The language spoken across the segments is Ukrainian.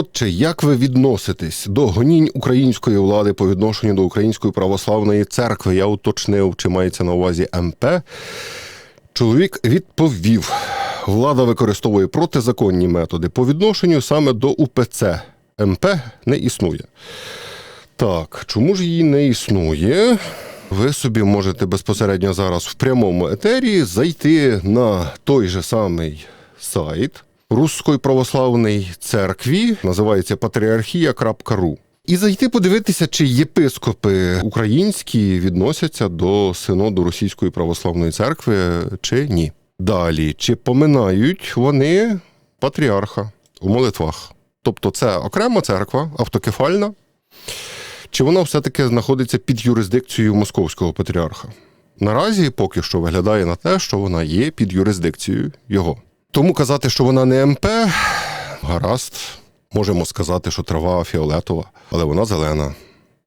Отже, як ви відноситесь до гонінь української влади по відношенню до Української православної церкви? Я уточнив, чи мається на увазі МП. Чоловік відповів: влада використовує протизаконні методи по відношенню саме до УПЦ. МП не існує. Так, чому ж її не існує? Ви собі можете безпосередньо зараз в прямому етері зайти на той же самий сайт Руської православної церкві, називається патріархія.ру. І зайти подивитися, чи єпископи українські відносяться до синоду Російської православної церкви, чи ні. Далі, чи поминають вони патріарха у молитвах. Тобто це окрема церква, автокефальна, чи вона все-таки знаходиться під юрисдикцією московського патріарха? Наразі поки що виглядає на те, що вона є під юрисдикцією його. Тому казати, що вона не МП, гаразд, можемо сказати, що трава фіолетова, але вона зелена.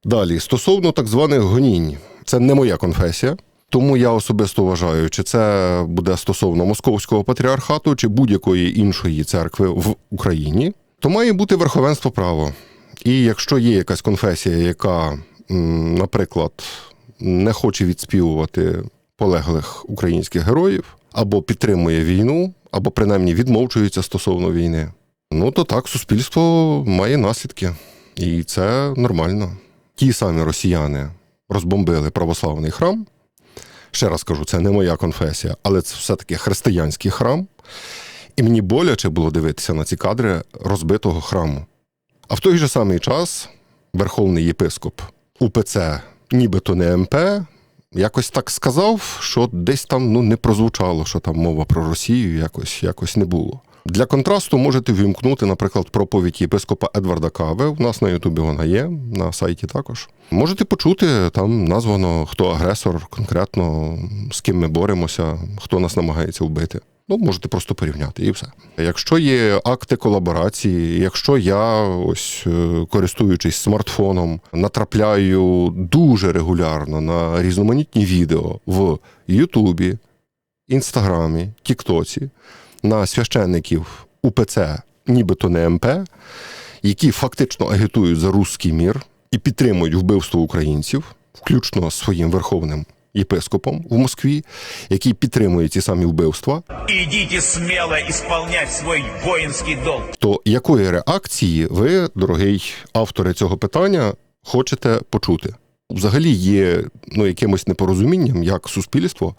Далі, стосовно так званих гонінь, це не моя конфесія. Тому я особисто вважаю, чи це буде стосовно московського патріархату чи будь-якої іншої церкви в Україні, то має бути верховенство права. І якщо є якась конфесія, яка, наприклад, не хоче відспівувати полеглих українських героїв, або підтримує війну, або принаймні відмовчується стосовно війни, ну то так суспільство має наслідки. І це нормально. Ті самі росіяни розбомбили православний храм. Ще раз кажу, це не моя конфесія, але це все-таки християнський храм. І мені боляче було дивитися на ці кадри розбитого храму. А в той же самий час верховний єпископ УПЦ, нібито не МП, якось так сказав, що десь там ну, не прозвучало, що там мова про Росію якось, якось не було. Для контрасту можете вімкнути, наприклад, проповідь єпископа Едварда Каве. У нас на Ютубі вона є, на сайті також. Можете почути, там названо, хто агресор, конкретно з ким ми боремося, хто нас намагається вбити. Ну, можете просто порівняти і все. Якщо є акти колаборації, якщо я ось е, користуючись смартфоном, натрапляю дуже регулярно на різноманітні відео в Ютубі, Інстаграмі, Тіктоці, на священників УПЦ, нібито не МП, які фактично агітують за русський мір і підтримують вбивство українців, включно своїм верховним єпископом в Москві, який підтримує ці самі вбивства, Идите смело исполнять свой воинский долг. то якої реакції ви, дорогий автори цього питання, хочете почути? Взагалі є ну, якимось непорозумінням, як суспільство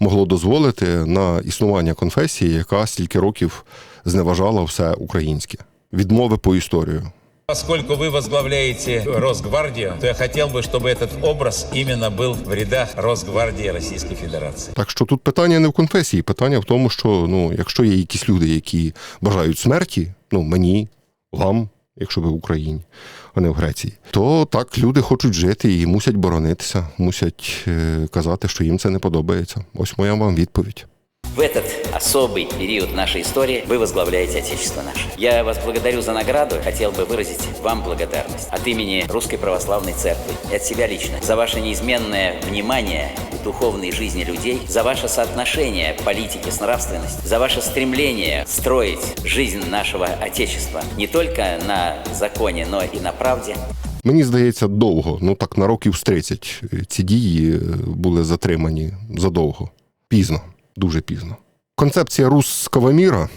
могло дозволити на існування конфесії, яка стільки років зневажала все українське, відмови по історію. Поскольку вы возглавляете Росгвардию, то я хотел бы, чтобы этот образ именно был в рядах Росгвардии Российской Федерации. Так що тут питання не в конфесії, питання в тому, що ну, якщо є якісь люди, які бажають смерті, ну мені, вам, якщо ви в Україні, а не в Греції, то так люди хочуть жити і мусять боронитися, мусять е, казати, що їм це не подобається. Ось моя вам відповідь. В этот особый период нашей истории вы возглавляете Отечество наше. Я вас благодарю за награду, хотел бы выразить вам благодарность от имени Русской Православной Церкви и от себя лично за ваше неизменное внимание к духовной жизни людей, за ваше соотношение политики с нравственностью, за ваше стремление строить жизнь нашего Отечества не только на законе, но и на правде. Мені здається, довго, ну так на років з 30 ці дії е, були затримані задовго. Пізно, Дуже пізно. Концепція русского міра,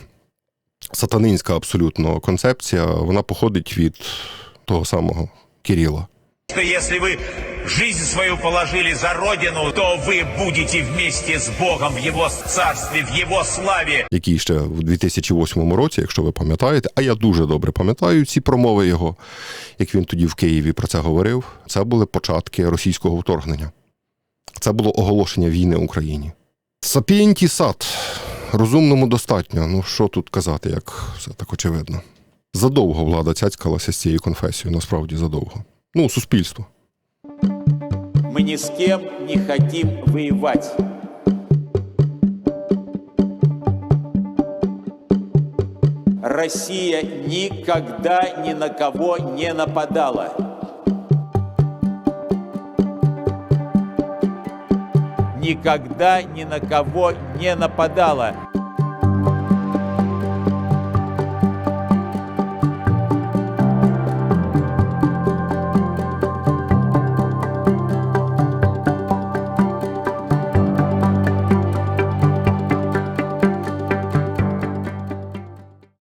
сатанинська абсолютно концепція, вона походить від того самого Кирила. Если вы жизнь свою положили за Родину, то вы будете вместе с Богом в Его царстве, в Его славе. який ще в 2008 році, якщо ви пам'ятаєте, а я дуже добре пам'ятаю ці промови його, як він тоді в Києві про це говорив. Це були початки російського вторгнення. Це було оголошення війни Україні. Сапієнті сад. Розумному достатньо. Ну що тут казати, як все так очевидно. Задовго влада цяцькалася з цією конфесією, насправді задовго. Ну, суспільство. Мы ни с кем не хотим воевать. Россия никогда ни на кого не нападала. Никогда ни на кого не нападала.